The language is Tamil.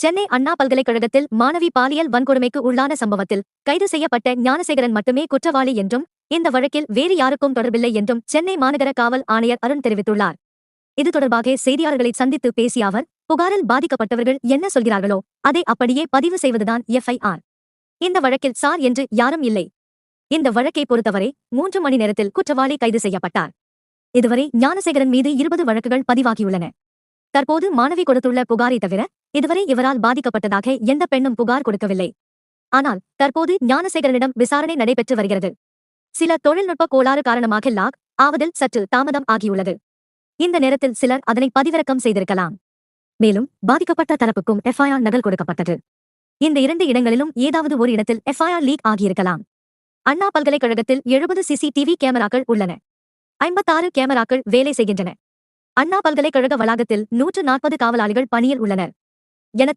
சென்னை அண்ணா பல்கலைக்கழகத்தில் மாணவி பாலியல் வன்கொடுமைக்கு உள்ளான சம்பவத்தில் கைது செய்யப்பட்ட ஞானசேகரன் மட்டுமே குற்றவாளி என்றும் இந்த வழக்கில் வேறு யாருக்கும் தொடர்பில்லை என்றும் சென்னை மாநகர காவல் ஆணையர் அருண் தெரிவித்துள்ளார். இது தொடர்பாக செய்தியாளர்களை சந்தித்து பேசிய அவர் புகாரில் பாதிக்கப்பட்டவர்கள் என்ன சொல்கிறார்களோ அதை அப்படியே பதிவு செய்வதுதான் எஃப்ஐஆர். இந்த வழக்கில் சார் என்று யாரும் இல்லை. இந்த வழக்கை பொறுத்தவரை மூன்று மணி நேரத்தில் குற்றவாளி கைது செய்யப்பட்டார். இதுவரை ஞானசேகரன் மீது இருபது வழக்குகள் பதிவாகியுள்ளன. தற்போது மாணவி கொடுத்துள்ள புகாரை தவிர இதுவரை இவரால் பாதிக்கப்பட்டதாக எந்த பெண்ணும் புகார் கொடுக்கவில்லை. ஆனால் தற்போது ஞானசேகரனிடம் விசாரணை நடைபெற்று வருகிறது. சில தொழில்நுட்ப கோளாறு காரணமாக லாக் ஆவதில் சற்று தாமதம் ஆகியுள்ளது. இந்த நேரத்தில் சிலர் அதனை பதிவிறக்கம் செய்திருக்கலாம். மேலும் பாதிக்கப்பட்ட தரப்புக்கும் எஃப்ஐஆர் நகல் கொடுக்கப்பட்டது. இந்த இரண்டு இடங்களிலும் ஏதாவது ஒரு இடத்தில் எஃப்ஐஆர் லீக் ஆகியிருக்கலாம். அண்ணா பல்கலைக்கழகத்தில் எழுபது சிசிடிவி கேமராக்கள் உள்ளன. ஐம்பத்தாறு கேமராக்கள் வேலை செய்கின்றன. அண்ணா பல்கலைக்கழக வளாகத்தில் நூற்று நாற்பது காவலாளிகள் பணியில் உள்ளனர். என